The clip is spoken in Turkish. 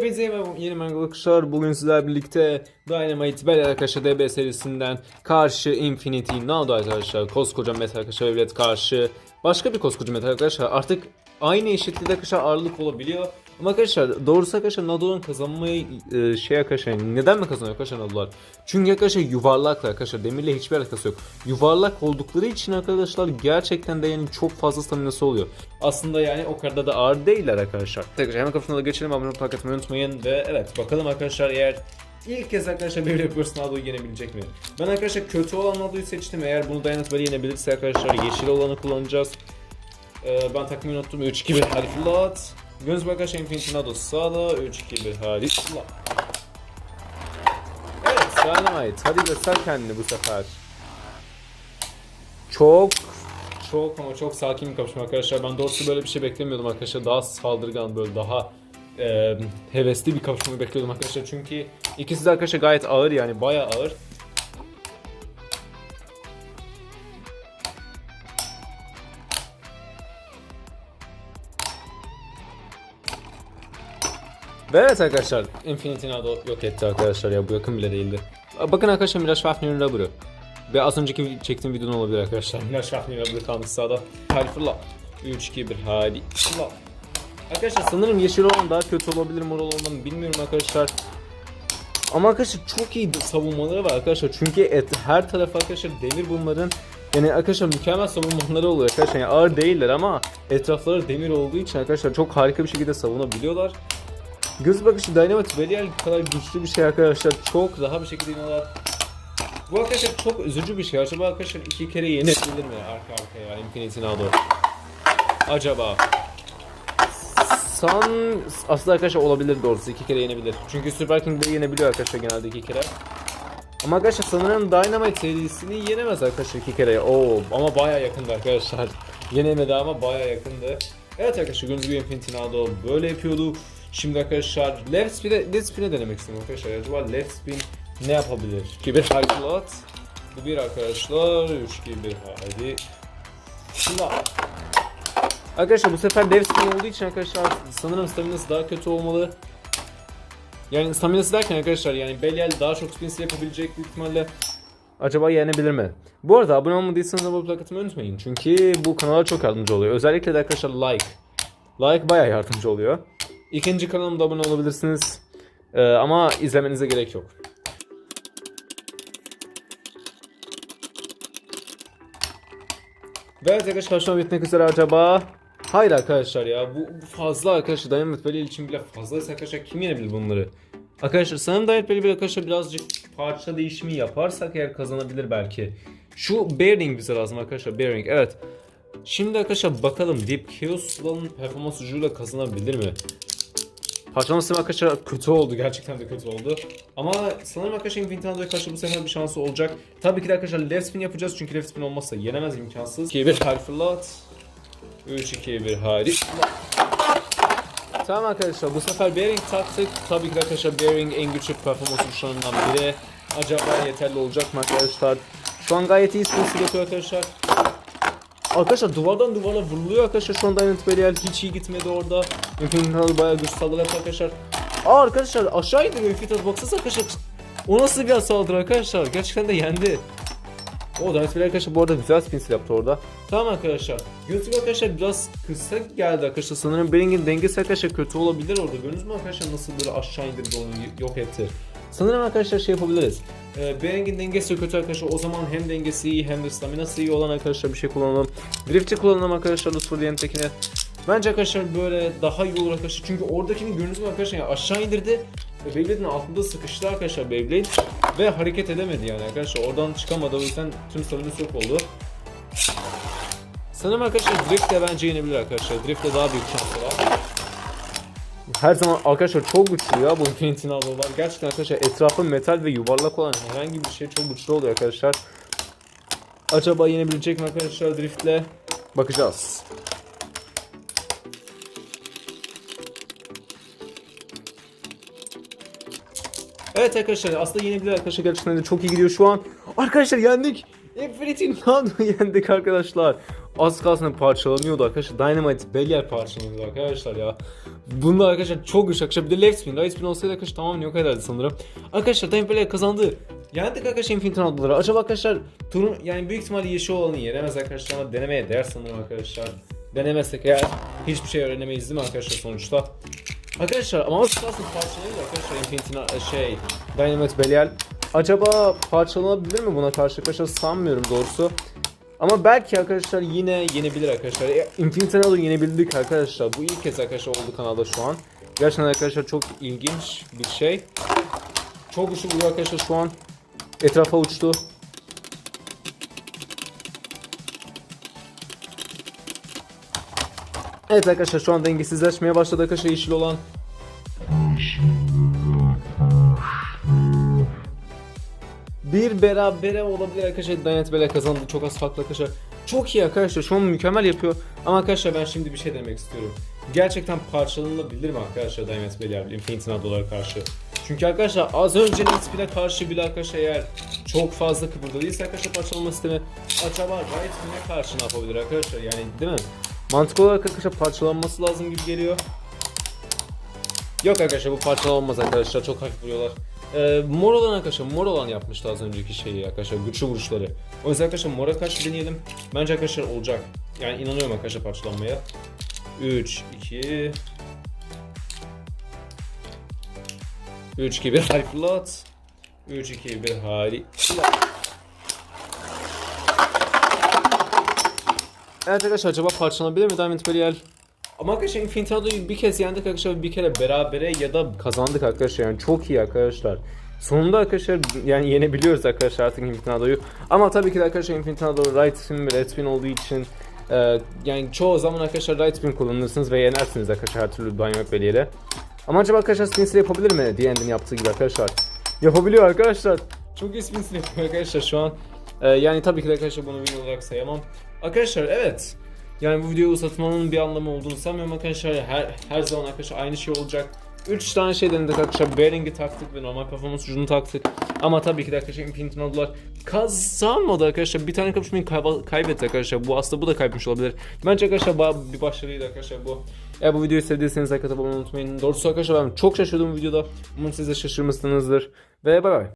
Hepinize yeni arkadaşlar. Bugün sizlerle birlikte Dynamite Bell arkadaşlar DB serisinden karşı Infinity Nado arkadaşlar. Koskoca metal arkadaşlar devlet karşı başka bir koskoca metal arkadaşlar. Artık aynı eşitliğde arkadaşlar ağırlık olabiliyor. Ama arkadaşlar doğrusu arkadaşlar Nado'nun kazanmayı e, şey arkadaşlar neden mi kazanıyor arkadaşlar Nado'lar? Çünkü arkadaşlar yuvarlaklar arkadaşlar demirle hiçbir alakası yok. Yuvarlak oldukları için arkadaşlar gerçekten de yani çok fazla staminası oluyor. Aslında yani o kadar da ağır değiller arkadaşlar. Tekrar hemen kafasına da geçelim abone olmayı atmayı unutmayın ve evet bakalım arkadaşlar eğer İlk kez arkadaşlar bir yapıyoruz Nado'yu yenebilecek mi? Ben arkadaşlar kötü olan Nado'yu seçtim. Eğer bunu dayanıp böyle yenebilirse arkadaşlar yeşil olanı kullanacağız. Ee, ben takmayı unuttum. 3-2-1 hadi. Göz arkadaşlar Infinity Nado sağda. 3-2-1 hadi fırlat. Evet Dynamite hadi göster kendini bu sefer. Çok çok ama çok sakin bir kapışma arkadaşlar. Ben doğrusu böyle bir şey beklemiyordum arkadaşlar. Daha saldırgan böyle daha e, hevesli bir kapışma bekliyordum arkadaşlar. Çünkü ikisi de arkadaşlar gayet ağır yani bayağı ağır. Ve evet arkadaşlar Infinity Nado yok etti arkadaşlar ya bu yakın bile değildi. Bakın arkadaşlar Mirage Fafnir'in rubber'ı. Ve az önceki çektiğim videonun olabilir arkadaşlar. Mirage Fafnir'in rubber'ı kalmış sağda. Hadi fırla. 3, 2, 1 hadi fırla. Arkadaşlar sanırım yeşil olan daha kötü olabilir mor olandan bilmiyorum arkadaşlar. Ama arkadaşlar çok iyi savunmaları var arkadaşlar. Çünkü et, her taraf arkadaşlar demir bunların yani arkadaşlar mükemmel savunmaları oluyor arkadaşlar. Yani ağır değiller ama etrafları demir olduğu için arkadaşlar çok harika bir şekilde savunabiliyorlar. Göz bakışı Dynamite Belial kadar güçlü bir şey arkadaşlar. Çok daha bir şekilde iniyorlar. Bu arkadaşlar çok üzücü bir şey. Acaba arkadaşlar iki kere yenebilir mi arka arkaya Infinity Nado? Acaba? San aslında arkadaşlar olabilir doğrusu iki kere yenebilir. Çünkü Super King'de yenebiliyor arkadaşlar genelde iki kere. Ama arkadaşlar sanırım Dynamite serisini yenemez arkadaşlar iki kere. Oo ama baya yakındı arkadaşlar. Yenemedi ama baya yakındı. Evet arkadaşlar gördüğünüz gibi Infinity Nado böyle yapıyordu. Şimdi arkadaşlar left spin'e left spin'e denemek istedim arkadaşlar. Acaba left spin ne yapabilir? 2 1 high float. Bu bir arkadaşlar. 3 2 1 hadi. Şimdi Arkadaşlar bu sefer dev spin olduğu için arkadaşlar sanırım staminası daha kötü olmalı. Yani staminası derken arkadaşlar yani Belial daha çok spin yapabilecek büyük ihtimalle. Acaba yenebilir mi? Bu arada abone olmadıysanız abone olmayı atmayı unutmayın. Çünkü bu kanala çok yardımcı oluyor. Özellikle de arkadaşlar like. Like bayağı yardımcı oluyor. İkinci kanalımda abone olabilirsiniz. Ee, ama izlemenize gerek yok. Ve arkadaşlar karşıma bitmek üzere acaba. Hayır arkadaşlar ya bu bu fazla arkadaşlar Dynamite Valley için bile fazlaysa arkadaşlar kim yenebilir bunları? Arkadaşlar sanırım Dynamite Valley arkadaşlar birazcık parça değişimi yaparsak eğer kazanabilir belki. Şu bearing bize lazım arkadaşlar bearing evet. Şimdi arkadaşlar bakalım Deep Chaos'ların performans ucuyla kazanabilir mi? Parçalaması arkadaşlar kötü oldu. Gerçekten de kötü oldu. Ama sanırım arkadaşlar Infinity Nado'ya karşı bu sefer bir şansı olacak. Tabii ki de arkadaşlar left spin yapacağız. Çünkü left spin olmazsa yenemez imkansız. 2 1 hard fırlat. 3 2 1 hadi. Tamam arkadaşlar bu sefer bearing taktık. Tabii ki de arkadaşlar bearing en güçlü performans uçlarından biri. Acaba yeterli olacak mı arkadaşlar? Şu an gayet iyi yapıyor arkadaşlar. Arkadaşlar duvardan duvara vuruluyor arkadaşlar şu anda Belial hiç iyi gitmedi orada. Nail bayağı güç saldırı arkadaşlar. Aa arkadaşlar aşağı indiriyor Nail baksanıza arkadaşlar. O nasıl bir saldırı arkadaşlar gerçekten de yendi. O Dynamite Belial arkadaşlar bu arada güzel spin yaptı orada. Tamam arkadaşlar. Gördüğünüz arkadaşlar biraz kısa geldi arkadaşlar. Sanırım Bering'in dengesi arkadaşlar kötü olabilir orada. Gördünüz mü arkadaşlar nasıl böyle aşağı indirdi onu yok etti. Sanırım arkadaşlar şey yapabiliriz. E, Bering'in dengesi kötü arkadaşlar. O zaman hem dengesi iyi hem de staminası iyi olan arkadaşlar bir şey kullanalım. Drift'i kullanalım arkadaşlar Lutford Yentekine. Bence arkadaşlar böyle daha iyi olur arkadaşlar. Çünkü oradakini gördünüz mü arkadaşlar ya aşağı indirdi. Beyblade'in altında sıkıştı arkadaşlar Beyblade. Ve hareket edemedi yani arkadaşlar. Oradan çıkamadı. O yüzden tüm staminası yok oldu. Sanırım arkadaşlar Drift de bence yenebilir arkadaşlar. Drift'te daha büyük şansı var. Her zaman arkadaşlar çok güçlü ya bu Infinity Nado'lar. Gerçekten arkadaşlar etrafı metal ve yuvarlak olan herhangi bir şey çok güçlü oluyor arkadaşlar. Acaba yenebilecek mi arkadaşlar Drift'le? Bakacağız. Evet arkadaşlar aslında yenebilir arkadaşlar gerçekten de çok iyi gidiyor şu an. Arkadaşlar yendik. Infinity Nado yendik arkadaşlar. Az kalsın parçalanıyordu arkadaşlar. Dynamite Belial parçalanıyordu arkadaşlar ya. Bunda arkadaşlar çok güçlü arkadaşlar. Bir de left spin. Right spin olsaydı arkadaşlar tamamen yok ederdi sanırım. Arkadaşlar Dayım Pelé kazandı. Yendik arkadaşlar Infinity Nodları. Acaba arkadaşlar turun yani büyük ihtimalle yeşil olanı yenemez arkadaşlar ama denemeye değer sanırım arkadaşlar. Denemezsek eğer hiçbir şey öğrenemeyiz değil mi arkadaşlar sonuçta? Arkadaşlar ama nasıl parçalayınca arkadaşlar Infinity Na- şey Dynamite Belial acaba parçalanabilir mi buna karşı arkadaşlar sanmıyorum doğrusu. Ama belki arkadaşlar yine yenebilir arkadaşlar. E, Infinity Nod'u yenebildik arkadaşlar. Bu ilk kez arkadaşlar oldu kanalda şu an. Gerçekten arkadaşlar çok ilginç bir şey. Çok güçlü vuruyor arkadaşlar şu an. Etrafa uçtu. Evet arkadaşlar şu an dengesizleşmeye başladı arkadaşlar yeşil olan. Bir berabere olabilir arkadaşlar. Danet Bele kazandı. Çok az farklı arkadaşlar. Çok iyi arkadaşlar. Şu an mükemmel yapıyor. Ama arkadaşlar ben şimdi bir şey demek istiyorum. Gerçekten parçalanabilir mi arkadaşlar Danet Bele Infinity Nadal'lara karşı? Çünkü arkadaşlar az önce Spin'e karşı bile arkadaşlar eğer çok fazla kıpırdadıysa arkadaşlar parçalama sistemi acaba Riot Spin'e karşı ne yapabilir arkadaşlar yani değil mi? Mantık olarak arkadaşlar parçalanması lazım gibi geliyor. Yok arkadaşlar bu parçalanmaz arkadaşlar çok hafif vuruyorlar. Ee, mor olan arkadaşlar mor olan yapmıştı az önceki şeyi arkadaşlar güçlü vuruşları. O yüzden arkadaşlar mora karşı deneyelim. Bence arkadaşlar olacak. Yani inanıyorum arkadaşlar parçalanmaya. 3, 2 3, 2, 1 hariklat. 3, 2, 1 hariklat. Evet arkadaşlar acaba parçalanabilir mi Diamond Imperial? Ama arkadaşlar Infinity Nado'yu bir kez yendik arkadaşlar bir kere berabere ya da kazandık arkadaşlar yani çok iyi arkadaşlar. Sonunda arkadaşlar yani yenebiliyoruz arkadaşlar artık Infinity Nado'yu. Ama tabii ki de arkadaşlar Infinity Nado right spin ve red spin olduğu için e, yani çoğu zaman arkadaşlar right spin kullanırsınız ve yenersiniz arkadaşlar her türlü Dynamic Belly'yle. Ama acaba arkadaşlar spin yapabilir mi? D&D'nin yaptığı gibi arkadaşlar. Yapabiliyor arkadaşlar. Çok iyi spin yapıyor arkadaşlar şu an. E, yani tabii ki de arkadaşlar bunu win olarak sayamam. Arkadaşlar evet. Yani bu videoyu uzatmanın bir anlamı olduğunu sanmıyorum arkadaşlar. Her, her zaman arkadaşlar aynı şey olacak. 3 tane şey denedik arkadaşlar. Bearing'i taktık ve normal performans ucunu taktık. Ama tabii ki de arkadaşlar Infinity Nod'lar kazanmadı arkadaşlar. Bir tane kapışmayı kayba- kaybetti arkadaşlar. Bu aslında bu da kaybetmiş olabilir. Bence arkadaşlar bayağı bir başarıydı arkadaşlar bu. Eğer bu videoyu sevdiyseniz like atıp abone unutmayın. Doğrusu arkadaşlar ben çok şaşırdım videoda. Umarım siz de şaşırmışsınızdır. Ve bay bay.